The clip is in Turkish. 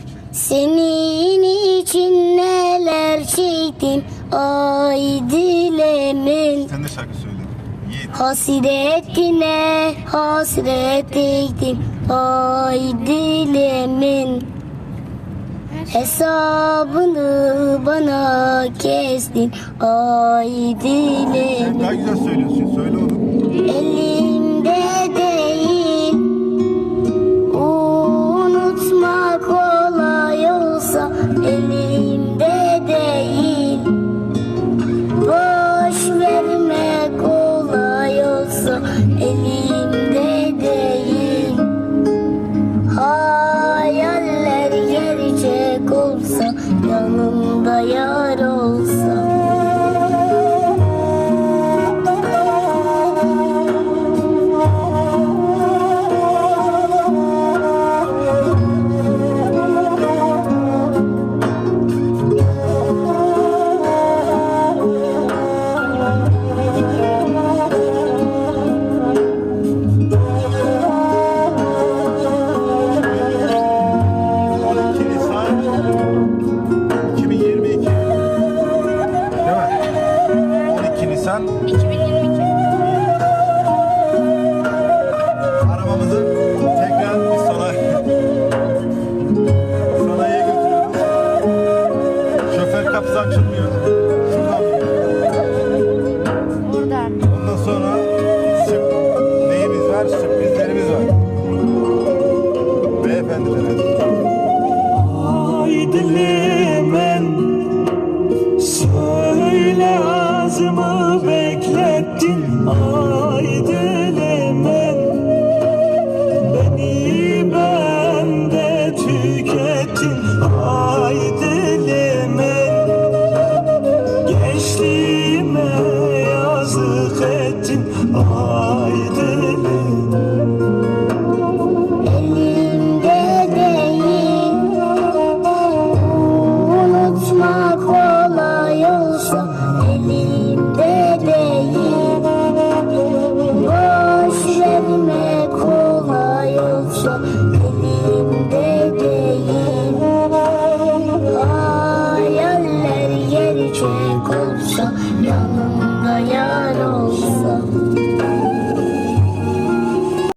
çek. Senin için neler çektim Ay dilemin Sen de şarkı söyle. Yiğit. Hasretine hasret ettim Ay dilemin Hesabını bana kestin Ay Sen dilemin daha güzel söylüyorsun. Söyle oğlum. 12 Nisan 2022. arabamızı tekrar bir sanayi sanayiye götürüyoruz. Şoför kapısı açılmıyor. Şuradan Buradan. Ondan sonra sürp neyimiz var? Sürprizlerimiz var. Beyefendilere. Ay dilemen Söyle ağzımı benim bebeğim Gözlerime kolay olsa benim bebeğim Hayaller gerçek olsa yanımda yan